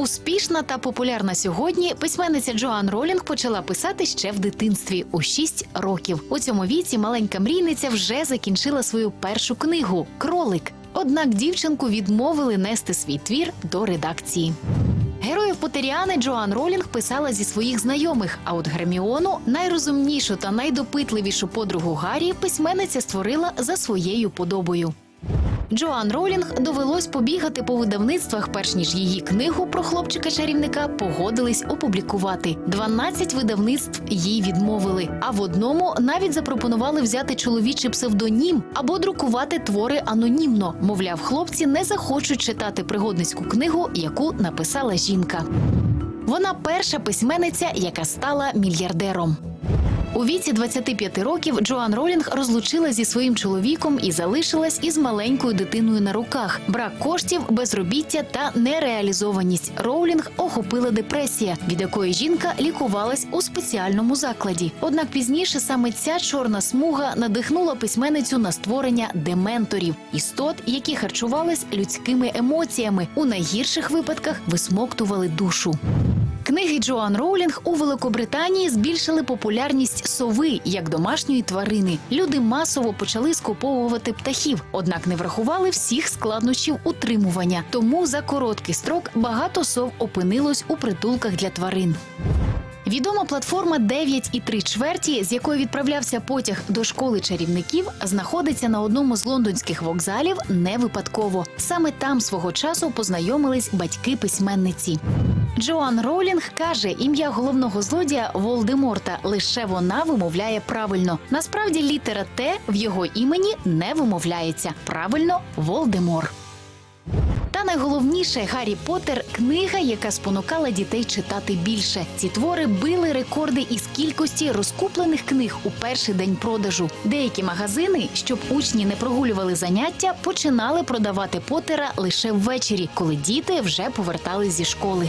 Успішна та популярна сьогодні письменниця Джоан Ролінг почала писати ще в дитинстві у 6 років. У цьому віці маленька мрійниця вже закінчила свою першу книгу Кролик. Однак дівчинку відмовили нести свій твір до редакції. Героїв Потеріани Джоан Ролінг писала зі своїх знайомих. А от Герміону, найрозумнішу та найдопитливішу подругу Гаррі, письменниця створила за своєю подобою. Джоан Ролінг довелось побігати по видавництвах, перш ніж її книгу про хлопчика-чарівника погодились опублікувати. 12 видавництв їй відмовили. А в одному навіть запропонували взяти чоловічий псевдонім або друкувати твори анонімно. Мовляв, хлопці не захочуть читати пригодницьку книгу, яку написала жінка. Вона перша письменниця, яка стала мільярдером. У віці 25 років Джоан Ролінг розлучила зі своїм чоловіком і залишилась із маленькою дитиною на руках. Брак коштів, безробіття та нереалізованість Роулінг охопила депресія, від якої жінка лікувалась у спеціальному закладі. Однак пізніше саме ця чорна смуга надихнула письменницю на створення дементорів істот, які харчувались людськими емоціями, у найгірших випадках висмоктували душу. Книги Джоан Роулінг у Великобританії збільшили популярність сови як домашньої тварини. Люди масово почали скуповувати птахів, однак не врахували всіх складнощів утримування. Тому за короткий строк багато сов опинилось у притулках для тварин. Відома платформа 9 і 3 чверті, з якої відправлявся потяг до школи чарівників, знаходиться на одному з лондонських вокзалів не випадково. Саме там свого часу познайомились батьки письменниці. Джоан Ролінг каже, ім'я головного злодія Волдеморта лише вона вимовляє правильно. Насправді літера Т в його імені не вимовляється. Правильно Волдемор. Та найголовніше Гаррі Поттер – книга, яка спонукала дітей читати більше. Ці твори били рекорди із кількості розкуплених книг у перший день продажу. Деякі магазини, щоб учні не прогулювали заняття, починали продавати Поттера лише ввечері, коли діти вже повертались зі школи.